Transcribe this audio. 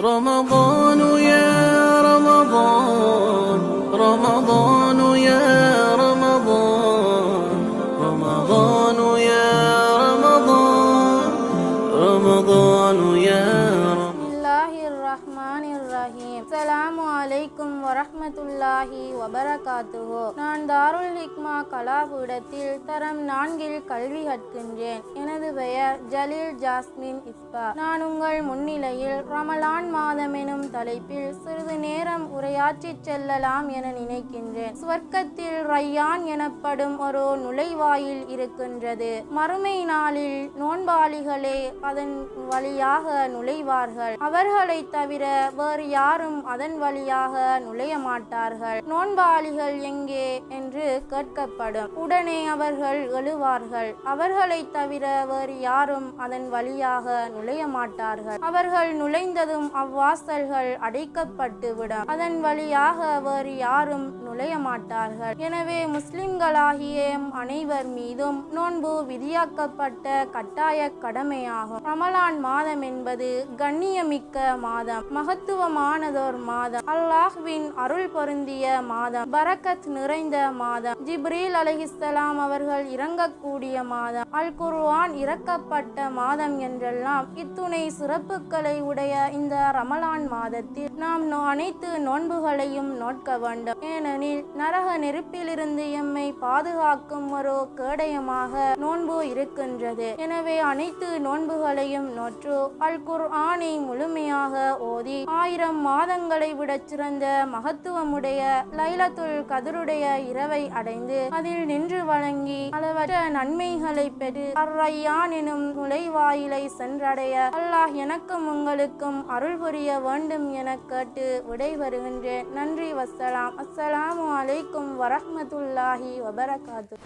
رمضان يا رمضان رمضان يا رمضان رمضان يا رمضان رمضان يا رمضان. الله الرحمن الرحيم. அஸ்ஸலாமு அலைக்கும் வரஹ்மத்துல்லாஹி வபரகாத்துஹோ. நான் தாருல் ஹிக்மா கலாபுடத்தில் தரம் நான்கில் கல்வி கற்கின்றேன். எனது பெயர் ஜலீல் ஜாஸ்மின் இஸ்பா. நான் உங்கள் முன்னிலையில் ரமலான் மாதம் எனும் தலைப்பில் சிறிது நேரம் உரையாற்றி செல்லலாம் என நினைக்கின்றேன். சுவர்க்கத்தில் ரையான் எனப்படும் ஒரு நுழைவாயில் இருக்கின்றது. மறுமை நாளில் நோன்பாளிகளே அதன் வழியாக நுழைவார்கள். அவர்களை தவிர வேறு யாரும் அதன் வழியாக நுழைய மாட்டார்கள். நோன்பாளிகள் எங்கே என்று கேட்கப்படும். உடனே அவர்கள் எழுவார்கள். அவர்களை தவிர வேறு யாரும் அதன் வழியாக நுழைய மாட்டார்கள். அவர்கள் நுழைந்ததும் அவ்வாசல்கள் அடைக்கப்பட்டுவிடும். அதன் வழியாக வேறு யாரும் நுழைய மாட்டார்கள் எனவே முஸ்லிம்களாகிய அனைவர் மீதும் நோன்பு விதியாக்கப்பட்ட கட்டாய கடமையாகும். ரமலான் மாதம் என்பது கண்ணியமிக்க மாதம். மகத்துவமானதோர் மாதம். அல்லாஹ்வின் அருள் பொருந்திய மாதம். பரக்கத் நிறைந்த மாதம். ஜிப்ரீல் அலஹிஸ்லாம் அவர்கள் இறங்கக்கூடிய மாதம். அல் குர்வான் இறக்கப்பட்ட மாதம் என்றெல்லாம் இத்துணை சிறப்புகளை உடைய இந்த ரமலான் மாதத்தில் நாம் அனைத்து நோன்புகளையும் நோட்க வேண்டும். ஏனெனில் நரக நெருப்பிலிருந்து எம்மை பாதுகாக்கும் ஒரு கேடயமாக நோன்பு இருக்கின்றது. எனவே அனைத்து நோன்புகளையும் நோற்று அல் குர்ஆனை முழுமையாக ஓதி ஆயிரம் மாதங்களை விட சிறந்த மகத்துவமுடைய லைலத்துல் கதருடைய இரவை அடைந்து அதில் நின்று வழங்கி அளவற்ற நன்மைகளை பெற்று அர்ரையான் எனும் நுழைவாயிலை சென்றடைய அல்லாஹ் எனக்கும் உங்களுக்கும் அருள் புரிய வேண்டும் என கேட்டு விடைபெறுகின்றேன். நன்றி வஸ்ஸலாம். அஸ்ஸலாமு அலைக்கும் வரஹ்மத்துல்லாஹி வபரகாத்து.